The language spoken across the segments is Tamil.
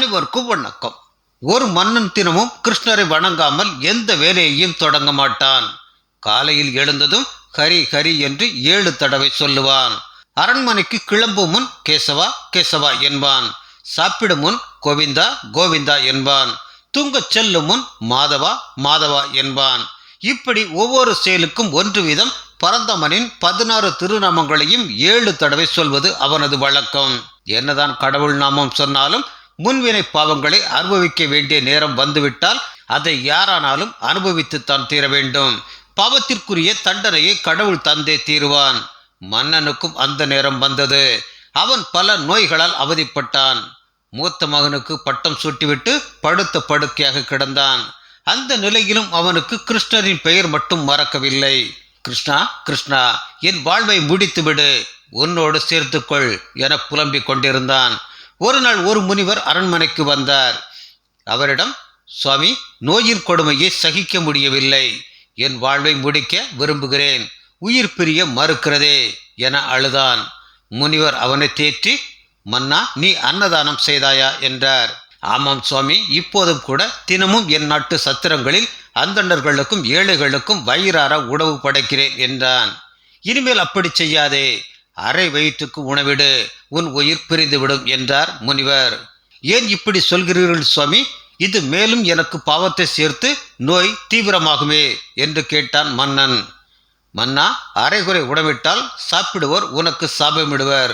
அனைவருக்கும் வணக்கம் ஒரு மன்னன் தினமும் கிருஷ்ணரை வணங்காமல் எந்த வேலையையும் தொடங்க மாட்டான். காலையில் எழுந்ததும் ஹரி ஹரி என்று ஏழு தடவை சொல்லுவான். அரண்மனைக்கு கிளம்பும் முன் கேசவா கேசவா என்பான். சாப்பிடும் முன் கோவிந்தா கோவிந்தா என்பான். தூங்கச் செல்லும் முன் மாதவா மாதவா என்பான். இப்படி ஒவ்வொரு செயலுக்கும் ஒன்று வீதம் பரந்தமனின் பதினாறு திருநாமங்களையும் ஏழு தடவை சொல்வது அவனது வழக்கம். என்னதான் கடவுள் நாமம் சொன்னாலும் முன்வினை பாவங்களை அனுபவிக்க வேண்டிய நேரம் வந்துவிட்டால் அதை யாரானாலும் அனுபவித்துத்தான் தீர வேண்டும். பாவத்திற்குரிய தண்டனையை கடவுள் தந்தே தீருவான். மன்னனுக்கும் அந்த நேரம் வந்தது. அவன் பல நோய்களால் அவதிப்பட்டான். மூத்த மகனுக்கு பட்டம் சூட்டிவிட்டு படுத்த படுக்கையாக கிடந்தான். அந்த நிலையிலும் அவனுக்கு கிருஷ்ணரின் பெயர் மட்டும் மறக்கவில்லை. கிருஷ்ணா கிருஷ்ணா என் வாழ்வை முடித்துவிடு. உன்னோடு சேர்த்துக்கொள் என புலம்பிக் கொண்டிருந்தான். ஒரு நாள் ஒரு முனிவர் அரண்மனைக்கு வந்தார். அவரிடம் சுவாமி நோயின் கொடுமையை சகிக்க முடியவில்லை. என் வாழ்வை முடிக்க விரும்புகிறேன். உயிர் பிரிய மறுக்கிறதே என அழுதான். முனிவர் அவனை தேற்றி மன்னா நீ அன்னதானம் செய்தாயா? என்றார். ஆமாம் சுவாமி இப்போதும் கூட தினமும் என் நாட்டு சத்திரங்களில் அந்தண்டர்களுக்கும் ஏழைகளுக்கும் வயிறார உணவு படைக்கிறேன் என்றான். இனிமேல் அப்படி செய்யாதே. அரை வயிற்றுக்கு உணவிடு. உன் உயிர் பிரிந்துவிடும் என்றார் முனிவர். ஏன் இப்படி சொல்கிறீர்கள் சுவாமி? இது மேலும் எனக்கு பாவத்தை சேர்த்து நோய் தீவிரமாகுமே என்று கேட்டான் மன்னன். மன்னா அரைகுறை உணவிட்டால் சாப்பிடுவோர் உனக்கு சாபமிடுவர்.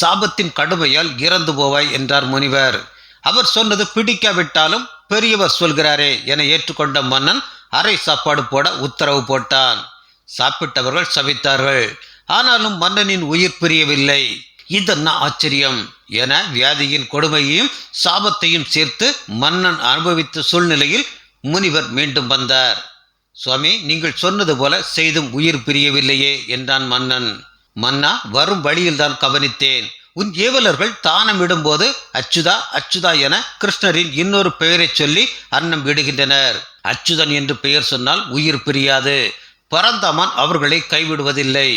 சாபத்தின் கடுமையால் இறந்து போவாய் என்றார் முனிவர். அவர் சொன்னது பிடிக்காவிட்டாலும் பெரியவர் சொல்கிறாரே என ஏற்றுக்கொண்ட மன்னன் அரை சாப்பாடு போட உத்தரவு போட்டான். சாப்பிட்டவர்கள் சபித்தார்கள் ஆனாலும் மன்னனின் உயிர் பிரியவில்லை. இதென்ன ஆச்சரியம் என வியாதியின் கொடுமையையும் சாபத்தையும் சேர்த்து மன்னன் அனுபவித்த சூழ்நிலையில் முனிவர் மீண்டும் வந்தார். சுவாமி நீங்கள் சொன்னது போல செய்தும் உயிர் பிரியவில்லையே என்றான் மன்னன். மன்னா வரும் வழியில்தான் கவனித்தேன். உன் ஏவலர்கள் தானம் இடும்போது அச்சுதா அச்சுதா என கிருஷ்ணரின் இன்னொரு பெயரை சொல்லி அன்னம் விடுகின்றனர் அச்சுதன் என்று பெயர் சொன்னால் உயிர் பிரியாது. பரந்தாமன் அவர்களை கைவிடுவதில்லை.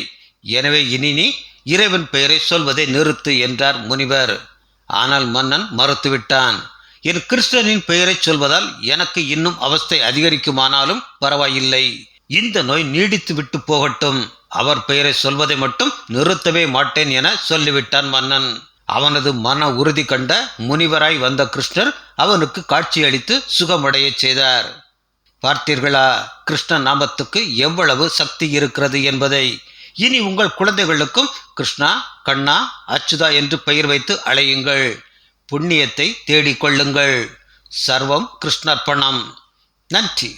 எனவே இனி நீ இறைவன் பெயரை சொல்வதை நிறுத்து என்றார் முனிவர். ஆனால் மன்னன் மறுத்துவிட்டான். என் கிருஷ்ணனின் பெயரை சொல்வதால் எனக்கு இன்னும் அவஸ்தை அதிகரிக்குமானாலும் பரவாயில்லை. இந்த நோய் நீடித்து விட்டு போகட்டும். அவர் பெயரை சொல்வதை மட்டும் நிறுத்தவே மாட்டேன் என சொல்லிவிட்டான் மன்னன். அவனது மன உறுதி கண்ட முனிவராய் வந்த கிருஷ்ணர் அவனுக்கு காட்சியளித்து சுகமடையச் செய்தார். பார்த்தீர்களா கிருஷ்ண நாமத்துக்கு எவ்வளவு சக்தி இருக்கிறது என்பதை. இனி உங்கள் குழந்தைகளுக்கும் கிருஷ்ணா கண்ணா அச்சுதா என்று பெயர் வைத்து அழையுங்கள். புண்ணியத்தை தேடிக்கொள்ளுங்கள். சர்வம் கிருஷ்ணர்ப்பணம். நன்றி.